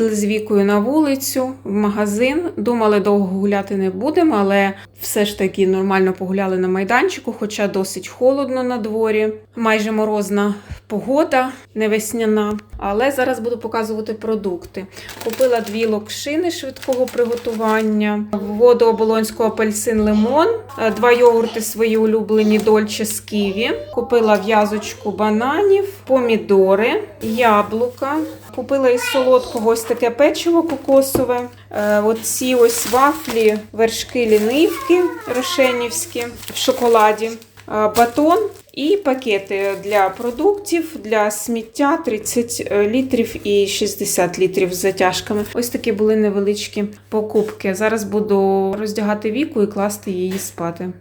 Їздили з вікою на вулицю, в магазин. Думали, довго гуляти не будемо, але все ж таки нормально погуляли на майданчику, хоча досить холодно на дворі. Майже морозна погода, не весняна. Але зараз буду показувати продукти. Купила дві локшини швидкого приготування, воду оболонську апельсин лимон, е, два йогурти свої улюблені дольче з ківі. Купила в'язочку бананів, помідори, яблука. Купила із солодкого ось таке печиво кокосове. Е, Оці ось вафлі, вершки лінивки рошенівські в шоколаді, е, батон і пакети для продуктів, для сміття 30 літрів і 60 літрів з затяжками. Ось такі були невеличкі покупки. Зараз буду роздягати віку і класти її спати.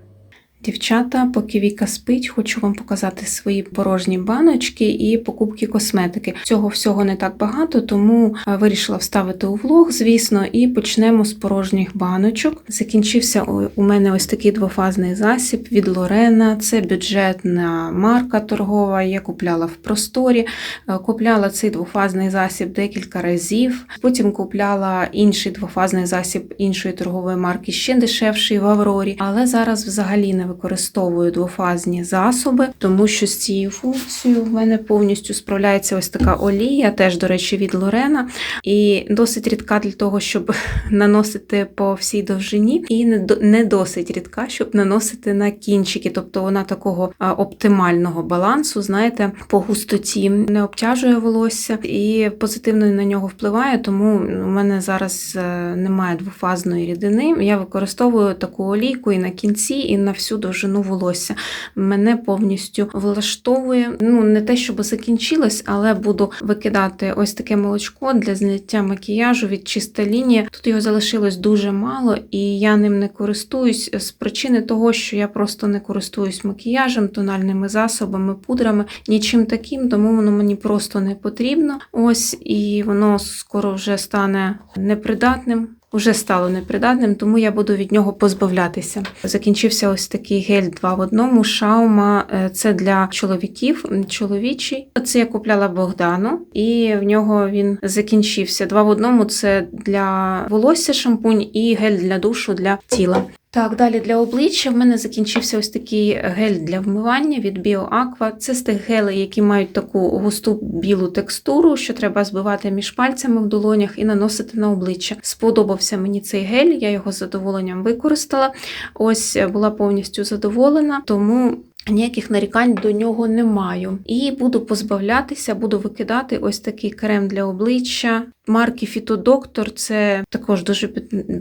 Дівчата, поки Віка спить, хочу вам показати свої порожні баночки і покупки косметики. Цього всього не так багато, тому е, вирішила вставити у влог, звісно, і почнемо з порожніх баночок. Закінчився у- мене ось такий двофазний засіб від Лорена. Це бюджетна марка торгова. Я купляла в просторі. Е, Купляла цей двофазний засіб декілька разів. Потім купляла інший двофазний засіб іншої торгової марки, ще дешевший в Аврорі. Але зараз взагалі не використовую двофазні засоби, тому що з цією функцією в мене повністю справляється ось така олія, теж, до речі, від Лорена. І досить рідка для того, щоб наносити по всій довжині, і не досить рідка, щоб наносити на кінчики. Тобто вона такого оптимального балансу, знаєте, по густоті не обтяжує волосся і позитивно на нього впливає. Тому у мене зараз е, немає двофазної рідини. Я використовую таку олійку і на кінці, і на всю довжину волосся. Мене повністю влаштовує. Ну не те, щоб закінчилось, але буду викидати ось таке молочко для зняття макіяжу від чиста лінія. Тут його залишилось дуже мало, і я ним не користуюсь з причини того, що я просто не користуюсь макіяжем, тональними засобами, пудрами, нічим таким, тому воно мені просто не потрібно. Ось і воно скоро вже стане непридатним. Уже стало непридатним, тому я буду від нього позбавлятися. Закінчився ось такий гель 2 в одному. Шаума е, це для чоловіків, чоловічий. Це я купляла Богдану, і в нього він закінчився. Два в одному це для волосся шампунь і гель для душу для тіла. Так, далі для обличчя в мене закінчився ось такий гель для вмивання від BioAqua. Це з тих гелей, які мають таку густу білу текстуру, що треба збивати між пальцями в долонях і наносити на обличчя. Сподобався мені цей гель, я його з задоволенням використала. Ось е, була повністю задоволена, тому. Ніяких нарікань до нього не маю. І буду позбавлятися, буду викидати ось такий крем для обличчя марки Фітодоктор. Це також дуже бю-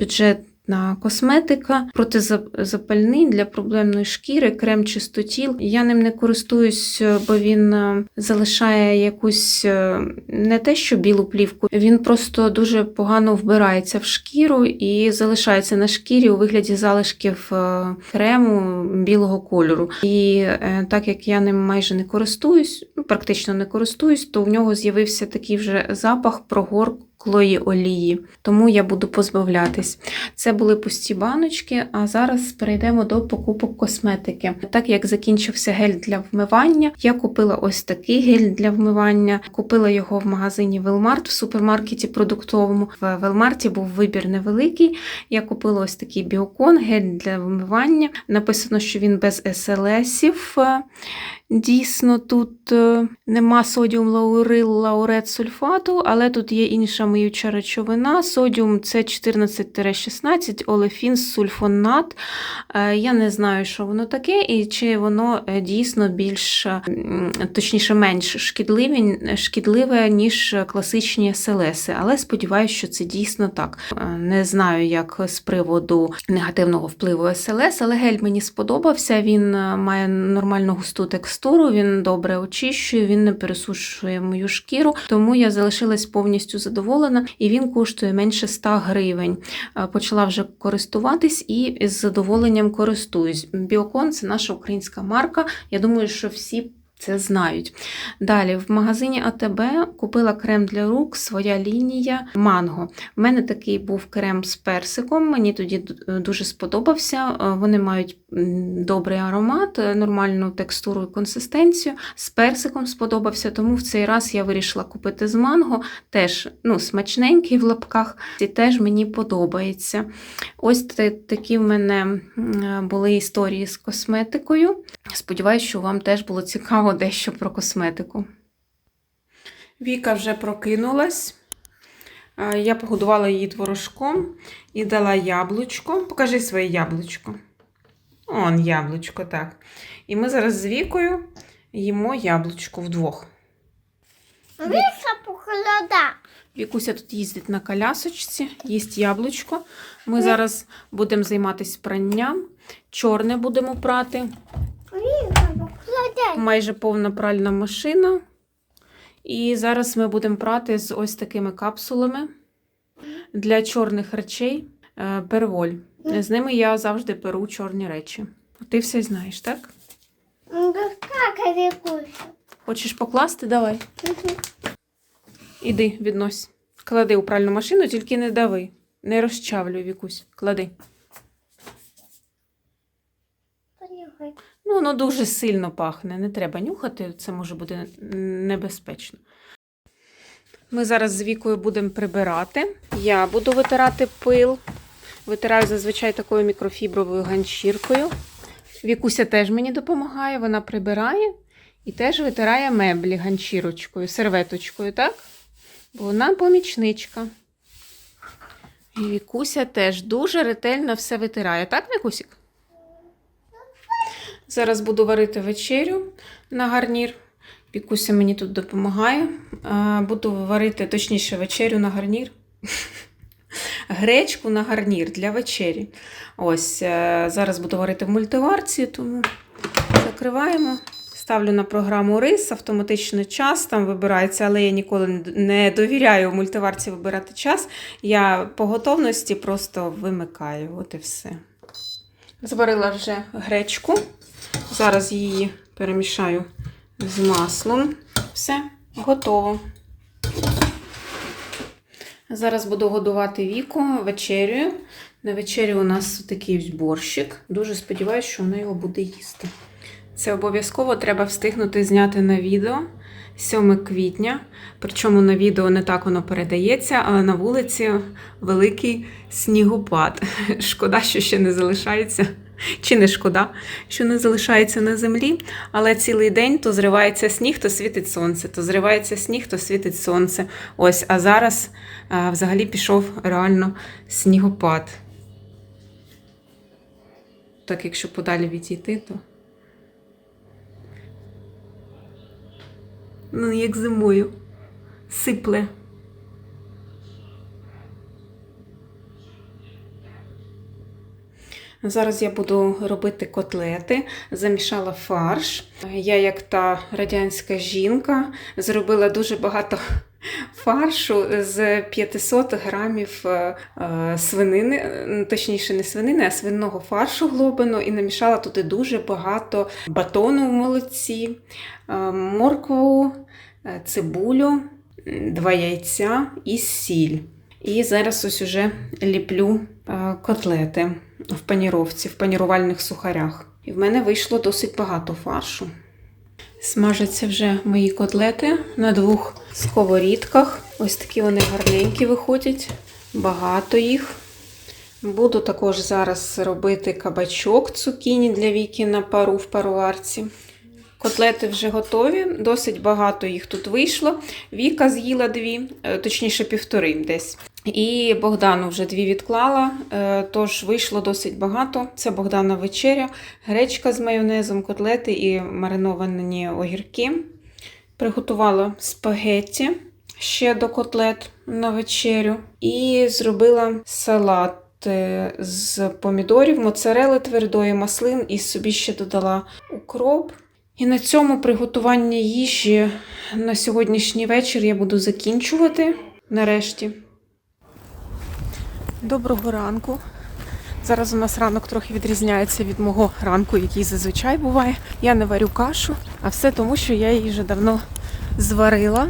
бюджетна косметика, протизапальний для проблемної шкіри, крем чистотіл. Я ним не користуюсь, бо він е, залишає якусь е, не те, що білу плівку, він просто дуже погано вбирається в шкіру і залишається на шкірі у вигляді залишків е, крему білого кольору. І так як я ним майже не користуюсь, ну, практично не користуюсь, то в нього з'явився такий вже запах прогорклої олії. Тому я буду позбавлятись. Це були пусті баночки, а зараз перейдемо до покупок косметики. Так як закінчився гель для вмивання, я купила ось такий гель для вмивання. Купила його в магазині Велмарт в супермаркеті продуктовому. В Велмарті був вибір невеликий. Я купила ось такий біокон, гель для вмивання. Написано, що він без СЛСів. Дійсно, тут е, нема содіум лаурил лаурет сульфату, але тут є інша миюча речовина. Содіум це 14-16, олефін сульфонат. Е, Я не знаю, що воно таке, і чи воно е, дійсно більш, точніше, менш шкідливе, шкідливе ніж класичні селеси. Але сподіваюся, що це дійсно так. Не знаю, як з приводу негативного впливу СЛС, але гель мені сподобався. Він має нормальну густу текстуру, він добре очищує, він не пересушує мою шкіру, тому я залишилась повністю задоволена, і він коштує менше 100 гривень. Почала вже користуватись і з задоволенням користуюсь. Біокон це наша українська марка. Я думаю, що всі це знають. Далі в магазині АТБ купила крем для рук, своя лінія манго. У мене такий був крем з персиком, мені тоді дуже сподобався. Е, Вони мають добрий аромат, е, нормальну текстуру і консистенцію. З персиком сподобався, тому в цей раз я вирішила купити з манго. Теж ну, смачненький в лапках, і теж мені подобається. Ось такі в мене були історії з косметикою. Сподіваюсь, що вам теж було цікаво дещо про косметику. Віка вже прокинулась. Я погодувала її творожком і дала яблучко. Покажи своє яблучко. Он яблучко, так. І ми зараз з Вікою їмо яблучко вдвох. Віка похолода. Вікуся тут їздить на колясочці, їсть яблучко. Ми зараз будемо займатися пранням. Чорне будемо прати. Віка. Майже повна пральна машина. І зараз ми будемо прати з ось такими капсулами для чорних речей е, перволь. З ними я завжди перу чорні речі. Ти все знаєш, так? Ну? Хочеш покласти? Давай. Іди, віднось. Клади у пральну машину, тільки не дави. Не розчавлюй вікусь. Клади. Ну, воно дуже сильно пахне, не треба нюхати, це може бути небезпечно. Ми зараз з Вікою будемо прибирати. Я буду витирати пил. Витираю зазвичай такою мікрофібровою ганчіркою. Вікуся теж мені допомагає, вона прибирає і теж витирає меблі ганчірочкою, серветочкою, так? Бо вона помічничка. І Вікуся теж дуже ретельно все витирає, так, Вікусік? Зараз буду варити вечерю на гарнір. Пікуся мені тут допомагає. Буду варити, точніше, вечерю на гарнір. Гречку на гарнір для вечері. Ось, е, зараз буду варити в мультиварці, тому закриваємо. Ставлю на програму рис, автоматичний час там вибирається, але я ніколи не- довіряю мультиварці вибирати час. Я по готовності просто вимикаю. От і все. Зварила вже гречку. Зараз її перемішаю з маслом. Все, готово. Зараз буду годувати віку вечерю. На вечерю у нас такий борщик. Дуже сподіваюся, що вона його буде їсти. Це обов'язково треба встигнути зняти на відео 7 квітня. Причому на відео не так воно передається, але на вулиці великий снігопад. Шкода, що ще не залишається. Чи не шкода, що не залишається на землі, але цілий день то зривається сніг, то світить сонце, то зривається сніг, то світить сонце. Ось, а зараз а, взагалі пішов реально снігопад. Так, якщо подалі відійти, то. Ну, як зимою. Сипле. Зараз я буду робити котлети, замішала фарш. Я, як та радянська жінка, зробила дуже багато фаршу з 500 грамів е, е, свинини, точніше, не свинини, а свинного фаршу глобину, і намішала туди дуже багато батону в молоці, е, моркву, цибулю, два яйця і сіль. І зараз ось уже ліплю е, котлети в паніровці, в панірувальних сухарях. І в мене вийшло досить багато фаршу. Смажаться вже мої котлети на двох сковорідках. Ось такі вони гарненькі виходять, багато їх. Буду також зараз робити кабачок цукіні для віки на пару в паруварці. Котлети вже готові, досить багато їх тут вийшло. Віка з'їла дві, е, точніше півтори десь. І Богдану вже дві відклала, е, тож вийшло досить багато. Це Богдана вечеря, гречка з майонезом, котлети і мариновані огірки. Приготувала спагетті ще до котлет на вечерю. І зробила салат е, з помідорів, моцарели твердої, маслин і собі ще додала укроп. І на цьому приготування їжі на сьогоднішній вечір я буду закінчувати нарешті. Доброго ранку. Зараз у нас ранок трохи відрізняється від мого ранку, який зазвичай буває. Я не варю кашу, а все тому, що я її вже давно зварила.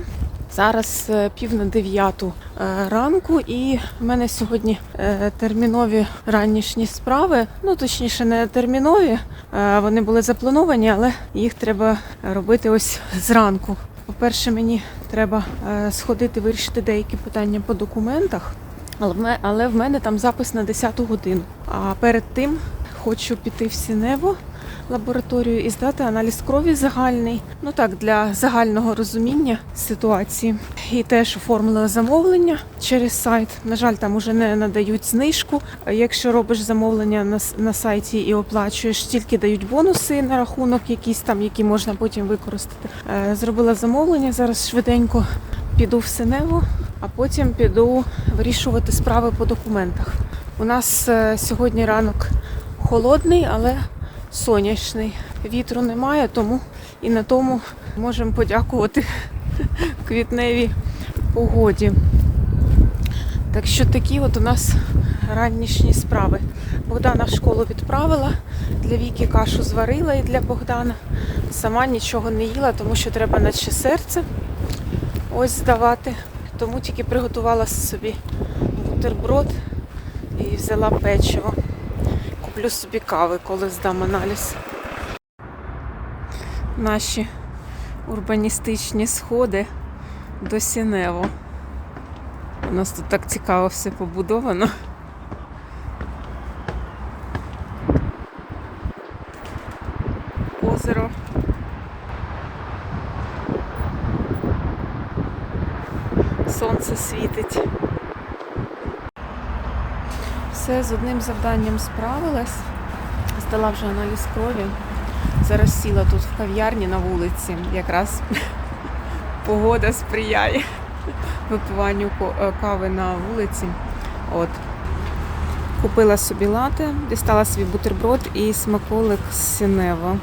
Зараз е, пів на дев'яту е, ранку, і в мене сьогодні е, термінові ранішні справи. Ну точніше, не термінові. Вони були заплановані, але їх треба робити ось зранку. По-перше, мені треба сходити вирішити деякі питання по документах. Але в мене, там запис на 10 годину. А перед тим хочу піти в Сінево лабораторію і здати аналіз крові загальний. Ну так, для загального розуміння ситуації. І теж оформила замовлення через сайт. На жаль, там уже не надають знижку. Якщо робиш замовлення на, на сайті і оплачуєш, тільки дають бонуси на рахунок, якісь там, які можна потім використати. Е, Зробила замовлення. Зараз швиденько піду в Синево, а потім піду вирішувати справи по документах. У нас е, сьогодні ранок холодний, але сонячний. Вітру немає, тому і на тому можемо подякувати квітневій погоді. Так що такі от у нас ранішні справи. Богдана в школу відправила, для Віки кашу зварила і для Богдана. Сама нічого не їла, тому що треба наче серце ось здавати. Тому тільки приготувала собі бутерброд і взяла печиво. Куплю собі кави, коли здам аналіз. Наші урбаністичні сходи до Сінево. У нас тут так цікаво все побудовано. Озеро. Сонце світить. Все з одним завданням справилась. Здала вже аналіз крові. Зараз сіла тут в кав'ярні на вулиці. Якраз погода сприяє випиванню е, кави на вулиці. От. Купила собі лате, дістала свій бутерброд і смаколик з Сінева.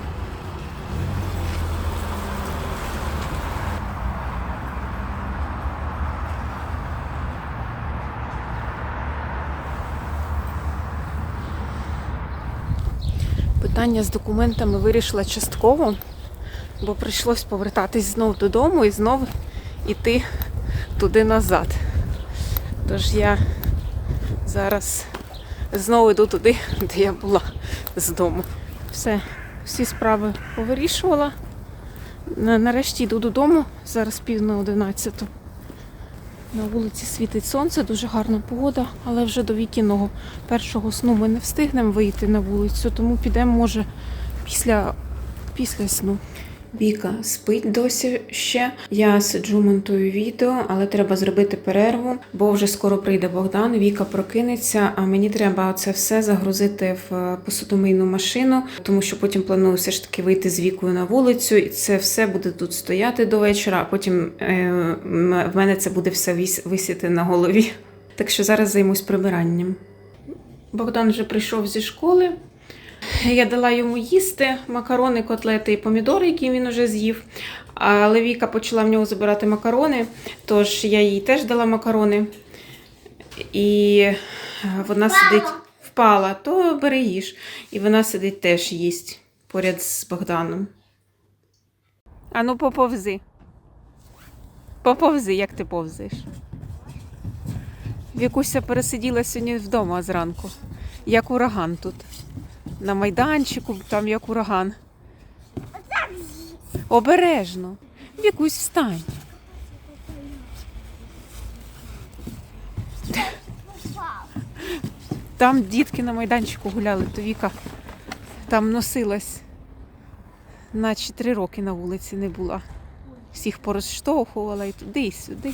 Питання з документами вирішила частково, бо прийшлось повертатись знов додому і знов іти туди назад. Тож я зараз знову йду туди, де я була з дому. Все, всі справи повирішувала. Нарешті йду додому, зараз пів на одинадцяту. На вулиці світить сонце, дуже гарна погода, але вже до вікінного першого сну ми не встигнемо вийти на вулицю, тому підемо, може, після, після сну. Віка спить досі ще. Я сиджу, монтую відео, але треба зробити перерву, бо вже скоро прийде Богдан. Віка прокинеться, а мені треба це все загрузити в посудомийну машину, тому що потім планую все ж таки вийти з вікою на вулицю, і це все буде тут стояти до вечора, а потім е, в мене це буде все висіти на голові. Так що зараз займусь прибиранням. Богдан вже прийшов зі школи. Я дала йому їсти макарони, котлети і помідори, які він уже з'їв. Але Віка почала в нього забирати макарони, тож я їй теж дала макарони. І вона сидить, впала, то бери їж. І вона сидить теж їсть поряд з Богданом. Ану, поповзи. Поповзи, як ти повзиш. Вікуся пересиділа сьогодні вдома зранку, як ураган тут. На майданчику, там як ураган. Обережно. Вікусь, встань. Там дітки на майданчику гуляли, то Віка там носилась. Наче три роки на вулиці не була. Всіх порозштовхувала і туди, і сюди.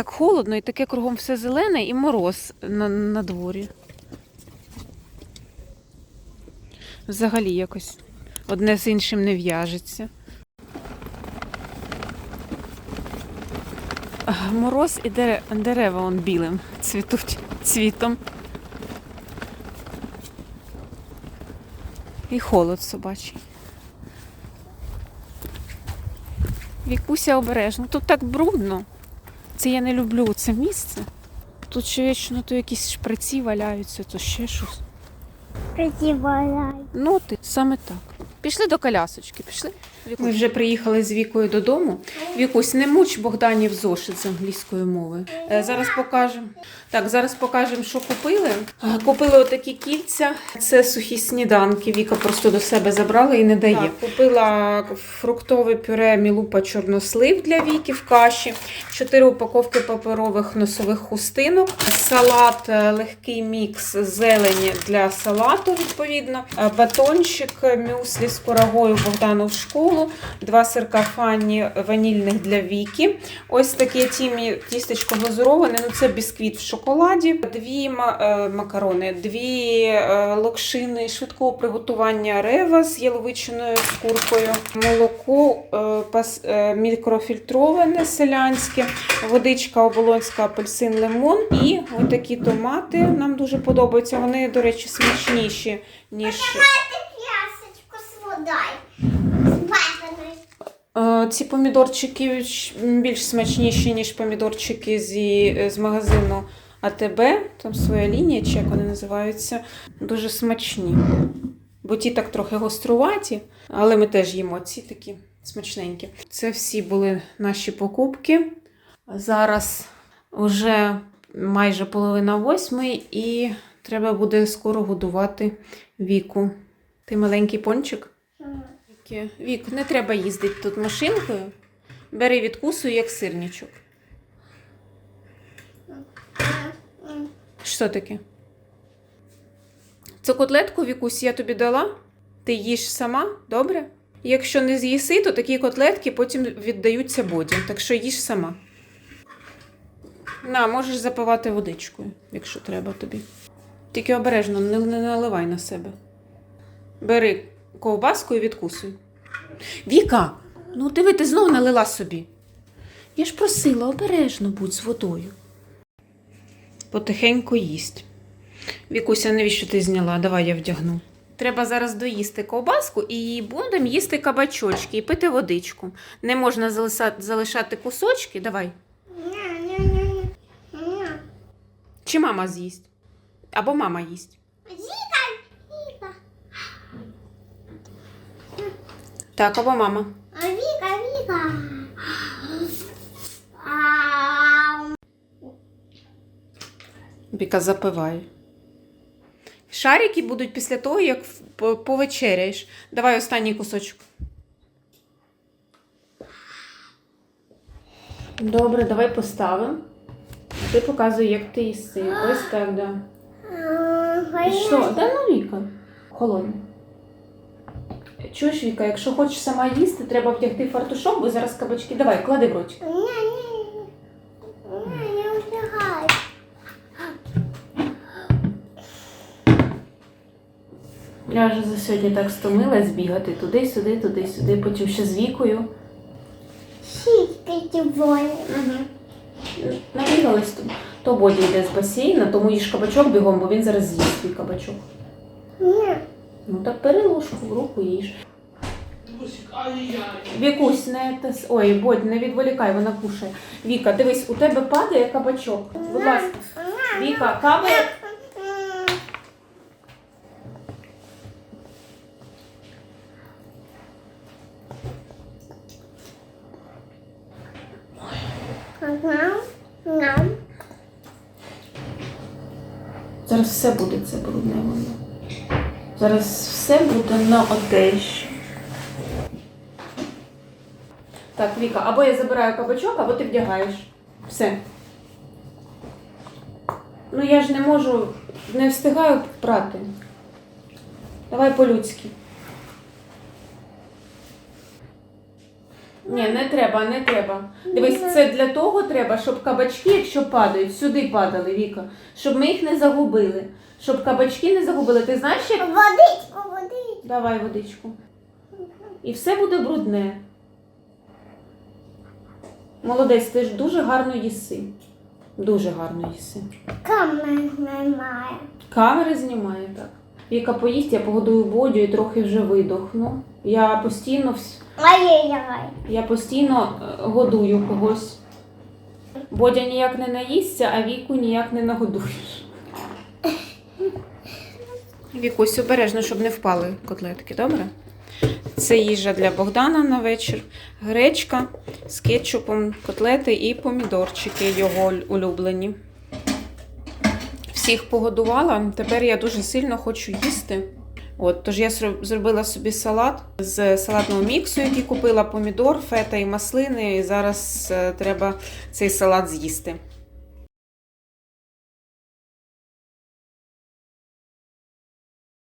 Так холодно і таке кругом все зелене і мороз на, на дворі. Взагалі якось одне з іншим не в'яжеться. Мороз і дере- дерева он білим цвітуть цвітом. І холод собачий. Вікуся обережно. Тут так брудно. Це я не люблю це місце. Тут ще вічно то якісь шприці валяються, то ще щось. Придівай. Ну, ти саме так. Пішли до колясочки, пішли. Ми вже приїхали з Вікою додому. Вікусь, не муч Богданів зошит з англійської мови. Е, Зараз покажемо. Так, зараз покажемо, що купили. Е, Купили отакі кільця. Це сухі сніданки. Віка просто до себе забрала і не дає. Так, купила фруктове пюре Мілупа чорнослив для Віки в каші, чотири упаковки паперових носових хустинок, салат, е, легкий мікс зелені для салату, відповідно, батончик мюслі з курагою Богдану в школу, два сирка фані ванільних для Віки. Ось таке тімі тістечко глазуроване, ну це бісквіт в шоколаді, дві е, макарони, дві е, локшини швидкого приготування рева з яловичиною шкуркою, молоко е, мікрофільтроване селянське, водичка оболонська, апельсин, лимон і такі томати. Нам дуже подобаються. Вони, до речі, смачніші, ніж. Е, Ці помідорчики більш смачніші, ніж помідорчики зі, з магазину АТБ. Там своя лінія, чи як вони називаються. Дуже смачні. Бо ті так трохи гоструваті, але ми теж їмо ці такі смачненькі. Це всі були наші покупки. Зараз вже майже половина восьмої, і треба буде скоро годувати віку. Ти маленький пончик? Вік, не треба їздити тут машинкою. Бери відкусуй, як сирничок. Що таке? Цю котлетку, Вікусь, я тобі дала. Ти їш сама, добре? Якщо не з'їси, то такі котлетки потім віддаються боді. Так що їж сама. На, можеш запивати водичкою, якщо треба тобі. Тільки обережно, не наливай на себе. Бери ковбаску і відкусуй. Віка, ну диви, ти знов налила собі. Я ж просила, обережно будь з водою. Потихеньку їсть. Вікуся, навіщо ти зняла? Давай я вдягну. Треба зараз доїсти ковбаску і будемо їсти кабачочки і пити водичку. Не можна залишати, залишати кусочки. Давай. Чи мама з'їсть? Або мама їсть. Віка, Віка. Так, або мама. А Віка, Віка. Віка запиває. Шарики будуть після того, як повечеряєш. Давай останній кусочок. Добре, давай поставимо. Ти показуй, як ти їси. Ось так, да. І що? Да ну Віка. Холодно. Чуєш, Віка, якщо хочеш сама їсти, треба вдягти фартушок, бо зараз кабачки. Давай, клади в ротик. Ня-ня-ня. Ня, не вдягай. Я вже за сьогодні так стомилась бігати туди-сюди, туди-сюди, потім ще з вікою. Сітки тівої. Угу. Набігались тут. То Боді йде з басейна, тому їж кабачок бігом, бо він зараз з'їсть твій кабачок. Ня. Ну так бери ложку в руку їж. Вікусь, не те Ой, Бодь, не відволікай, вона кушає. Віка, дивись, у тебе падає кабачок. Будь ласка. Віка, нам. Зараз все буде це брудне воно. Зараз все буде на одежі. Так, Віка, або я забираю кабачок, або ти вдягаєш. Все. Ну я ж не можу, не встигаю прати. Давай по-людськи. Ні, не треба, не треба. Дивись, це для того треба, щоб кабачки, якщо падають, сюди падали, Віка, щоб ми їх не загубили. Щоб кабачки не загубили. Ти знаєш, як Водичку, водичку. Давай водичку. І все буде брудне. Молодець, ти ж дуже гарно їси. Дуже гарно їси. Камер немає. Камери знімає так. Віка поїсть, я погодую Бодю і трохи вже видохну. Я постійно, Ай-яй-яй. я постійно е, годую когось. Бодя ніяк не наїсться, а віку ніяк не нагодуєш. Вікусь, обережно, щоб не впали котлетки, добре? Це їжа для Богдана на вечір. Гречка з кетчупом, котлети і помідорчики його улюблені. Всіх погодувала. Тепер я дуже сильно хочу їсти. От, тож я зроб- зробила собі салат з салатного міксу, який купила помідор, фета і маслини. І зараз е, треба цей салат з'їсти.